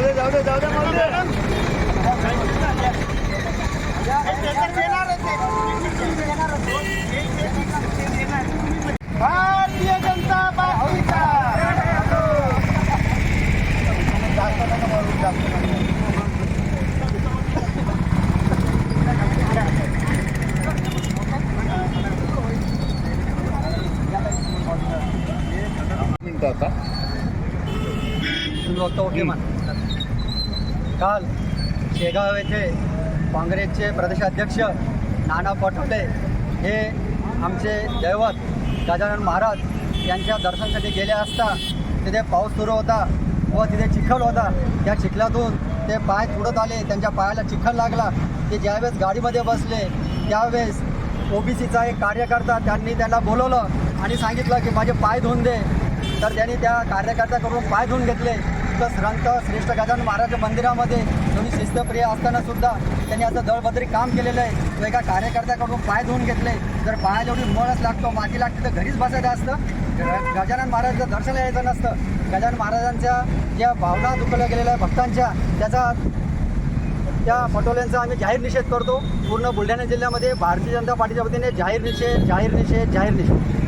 जाऊ दे जाऊ दे जाऊ दे भारतीय जनता पार्टीचा मिनिटं आता विमान काल शेगाव येथे काँग्रेसचे प्रदेशाध्यक्ष नाना पटोले हे आमचे दैवत गजानन महाराज यांच्या दर्शनासाठी गेले असता तिथे पाऊस सुरू होता व तिथे चिखल होता. त्या चिखलातून ते पाय तुडत आले. त्यांच्या पायाला चिखल लागला. ते ज्यावेळेस गाडीमध्ये बसले त्यावेळेस ओबीसीचा एक कार्यकर्ता त्यांनी त्यांना बोलवलं आणि सांगितलं की माझे पाय धुवून दे. तर त्यांनी त्या कार्यकर्त्याकडून पाय धुवून घेतले. संत श्रंत श्रेष्ठ गजानन महाराज मंदिरामध्ये तुम्ही शिस्तप्रिय असताना सुद्धा त्यांनी असं दळबदरी काम केलेलं आहे. तो एका कार्यकर्त्याकडून पाय धुवून घेतले. जर पाया एवढी मळच लागतो माती लागते तर घरीच बसायचं असतं. गजानन महाराजचं दर्शन यायचं नसतं. गजानन महाराजांच्या ज्या भावना दुखल्या गेलेल्या भक्तांच्या त्याचा त्या पटोल्यांचा आम्ही जाहीर निषेध करतो. पूर्ण बुलढाणा जिल्ह्यामध्ये भारतीय जनता पार्टीच्या वतीने जाहीर निषेध जाहीर निषेध जाहीर निषेध.